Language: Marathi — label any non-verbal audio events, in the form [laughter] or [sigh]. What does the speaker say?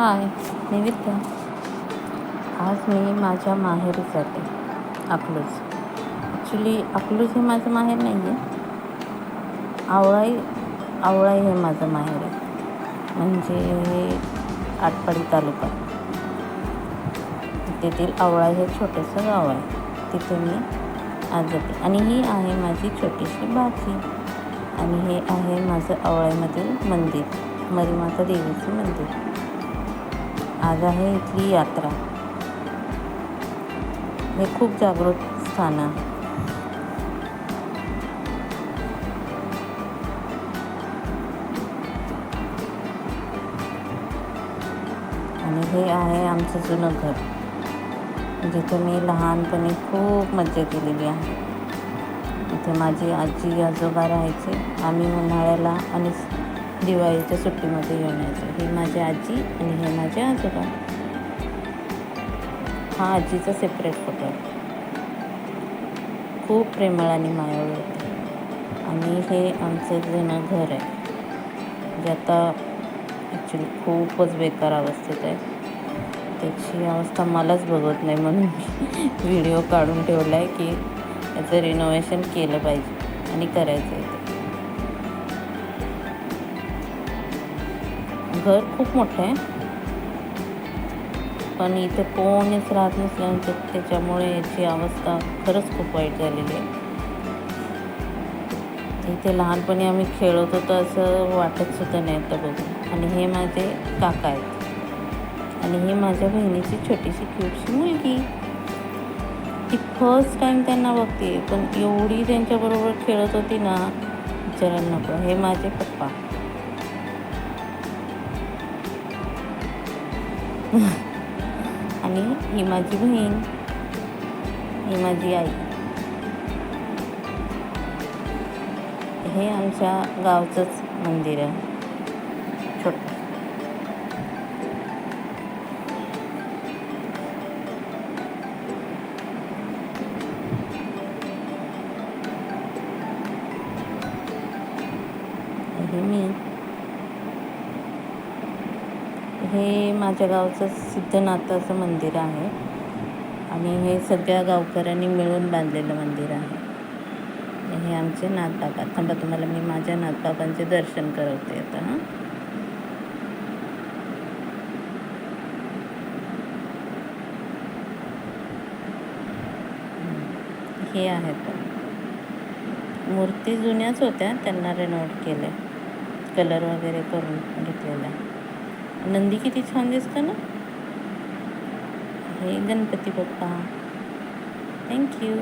हाय निवेदिता आज मी माझ्या माहेरी जाते अकलूज ॲक्च्युली अकलूज हे माझं माहेर नाही आहे आवळाई आवळाई हे माझं माहेर आहे. म्हणजे हे आटपाडी तालुका. तेथील आवळाई हे छोटंसं गाव आहे. तिथे मी आज जाते. आणि ही आहे माझी छोटीशी भाची आणि हे आहे माझं आवळाईमधील मंदिर मरीमाता देवीचं मंदिर. आज आहे इथली यात्रा. हे खूप जागृत स्थान आहे. आणि हे आहे आमचं जुनं घर जिथे मी लहानपणी खूप मज्जा केलेली आहे. इथे माझी आजी आजोबा राहायचे आम्ही उन्हाळ्याला आणि दिवाळीच्या सुट्टीमध्ये येऊन यायचो ही माझी आजी आणि हे माझे आजोबा. हा आजीचा सेपरेट फोटो आहे. खूप प्रेमळ आणि मायाळ होते. आणि हे आमचं जुनं घर आहे. जे आता ॲक्च्युली खूपच बेकार अवस्थेत आहे. त्याची अवस्था मलाच बघत नाही म्हणून मी [laughs] व्हिडिओ काढून ठेवला आहे की याचं रिनोव्हेशन केलं पाहिजे आणि करायचं आहे घर खूप मोठं आहे. पण इथे कोणीच राहत नसल्यानंतर त्याच्यामुळे याची अवस्था खरंच खूप वाईट झालेली आहे. इथे लहानपणी आम्ही खेळत होतो असं वाटत सुद्धा नाही आता बघून. आणि हे माझे काका आहेत. आणि ही माझ्या बहिणीची छोटीशी क्यूटशी मुलगी. ती फर्स्ट टाईम त्यांना बघते. पण एवढी त्यांच्याबरोबर खेळत होती ना विचारायला नको. हे माझे पप्पा. [laughs] आणि ही माझी बहीण ही माझी आई. हे आमच्या गावचंच मंदिर आहे. छोटं. हे मी हे माझ्या गावचं सिद्धनाथाचं मंदिर आहे. आणि हे सगळ्या गावकऱ्यांनी मिळून बांधलेलं मंदिर आहे. हे आमचे नाथबाबा. थांबा तुम्हाला मी माझ्या नाथबाबांचे दर्शन करवते आता हां? हे आहेत. मूर्ती जुन्याच होत्या त्यांना रेनोव्हेट केलं कलर वगैरे करून घेतलेला नंदी किती छान दिसतं ना? हे गणपती बाप्पा. थँक्यू